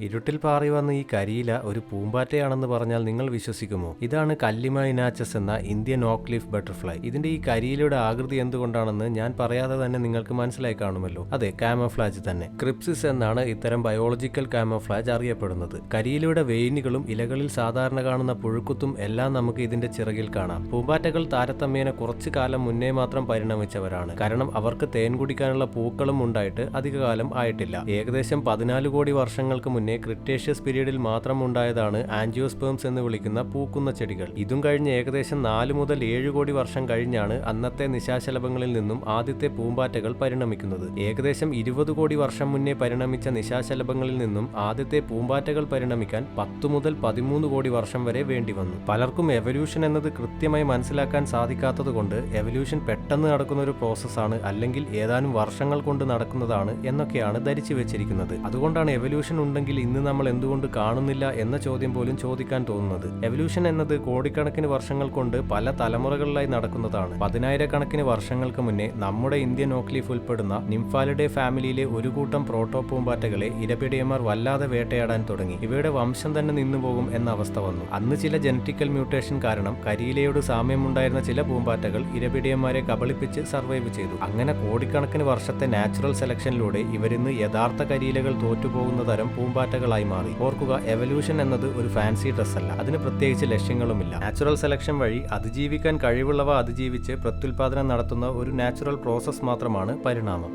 ഇരുട്ടിൽ പാറി വന്ന ഈ കരിയില ഒരു പൂമ്പാറ്റയാണെന്ന് പറഞ്ഞാൽ നിങ്ങൾ വിശ്വസിക്കുമോ? ഇതാണ് കല്ലിമ ഇനാച്ചസ് എന്ന ഇന്ത്യൻ ഓക്ക് ലീഫ് ബട്ടർഫ്ലൈ. ഇതിന്റെ ഈ കരിയിലയുടെ ആകൃതി എന്തുകൊണ്ടാണെന്ന് ഞാൻ പറയാതെ തന്നെ നിങ്ങൾക്ക് മനസ്സിലായി കാണുമല്ലോ. അതെ കാമഫ്ലാജ് തന്നെ. ക്രിപ്സിസ് എന്നാണ് ഇത്തരം ബയോളജിക്കൽ കാമഫ്ലാജ് അറിയപ്പെടുന്നത്. കരിയിലയുടെ വെയിനുകളും ഇലകളിൽ സാധാരണ കാണുന്ന പുഴുക്കുത്തും എല്ലാം നമുക്ക് ഇതിന്റെ ചിറകിൽ കാണാം. പൂമ്പാറ്റകൾ താരതമ്യേന കുറച്ചു കാലം മുന്നേ മാത്രം പരിണമിച്ചവരാണ്. കാരണം അവർക്ക് തേൻ കുടിക്കാനുള്ള പൂക്കളും ഉണ്ടായിട്ട് അധികകാലം ആയിട്ടില്ല. ഏകദേശം പതിനാല് കോടി വർഷങ്ങൾക്ക് മുന്നേ ക്രിട്ടേഷ്യസ് പീരീഡിൽ മാത്രം ഉണ്ടായതാണ് ആൻജിയോസ്പേംസ് എന്ന് വിളിക്കുന്ന പൂക്കുന്ന ചെടികൾ. ഇതും കഴിഞ്ഞ് ഏകദേശം നാല് മുതൽ ഏഴ് കോടി വർഷം കഴിഞ്ഞാണ് അന്നത്തെ നിശാശലഭങ്ങളിൽ നിന്നും ആദ്യത്തെ പൂമ്പാറ്റകൾ പരിണമിക്കുന്നത്. ഏകദേശം ഇരുപത് കോടി വർഷം മുന്നേ പരിണമിച്ച നിശാശലഭങ്ങളിൽ നിന്നും ആദ്യത്തെ പൂമ്പാറ്റകൾ പരിണമിക്കാൻ പത്തു മുതൽ പതിമൂന്ന് കോടി വർഷം വരെ വേണ്ടി വന്നു പലർക്കും എവല്യൂഷൻ എന്നത് കൃത്യമായി മനസ്സിലാക്കാൻ സാധിക്കാത്തതുകൊണ്ട് എവല്യൂഷൻ പെട്ടെന്ന് നടക്കുന്ന ഒരു പ്രോസസ്സാണ് അല്ലെങ്കിൽ ഏതാനും വർഷങ്ങൾ കൊണ്ട് നടക്കുന്നതാണ് എന്നൊക്കെയാണ് ധരിച്ചു വെച്ചിരിക്കുന്നത് അതുകൊണ്ടാണ് എവല്യൂഷൻ ഉണ്ടെങ്കിൽ ഇന്ന് നമ്മൾ എന്തുകൊണ്ട് കാണുന്നില്ല എന്ന ചോദ്യം പോലും ചോദിക്കാൻ തോന്നുന്നത്. എവല്യൂഷൻ എന്നത് കോടിക്കണക്കിന് വർഷങ്ങൾ കൊണ്ട് പല തലമുറകളിലായി നടക്കുന്നതാണ്. പതിനായിരക്കണക്കിന് വർഷങ്ങൾക്ക് മുന്നേ നമ്മുടെ ഇന്ത്യൻ ഓക്ലീഫ് ഉൾപ്പെടുന്ന നിംഫാലിഡേ ഫാമിലിയിലെ ഒരു കൂട്ടം പ്രോട്ടോ പൂമ്പാറ്റകളെ ഇരപിടിയന്മാർ വല്ലാതെ വേട്ടയാടാൻ തുടങ്ങി. ഇവയുടെ വംശം തന്നെ നിന്നുപോകും എന്ന അവസ്ഥ വന്നു. അന്ന് ചില ജനറ്റിക്കൽ മ്യൂട്ടേഷൻ കാരണം കരിയിലയോട് സാമ്യമുണ്ടായിരുന്ന ചില പൂമ്പാറ്റകൾ ഇരപിടിയന്മാരെ കബളിപ്പിച്ച് സർവൈവ് ചെയ്തു. അങ്ങനെ കോടിക്കണക്കിന് വർഷത്തെ നാച്ചുറൽ സെലക്ഷനിലൂടെ ഇവരിന്ന് യഥാർത്ഥ കരിയിലകൾ തോറ്റുപോകുന്ന തരം പൂമ്പാറ്റകളായി മാറി. ഓർക്കുക എവല്യൂഷൻ എന്നത് ഒരു ഫാൻസി ഡ്രസ് അല്ല. അതിന് പ്രത്യേകിച്ച് ലക്ഷ്യങ്ങളുമില്ല. നാച്ചുറൽ സെലക്ഷൻ വഴി അതിജീവിക്കാൻ കഴിവുള്ളവ അതിജീവിച്ച് പ്രത്യുൽപാദനം നടത്തുന്ന ഒരു നാച്ചുറൽ പ്രോസസ് മാത്രമാണ് പരിണാമം.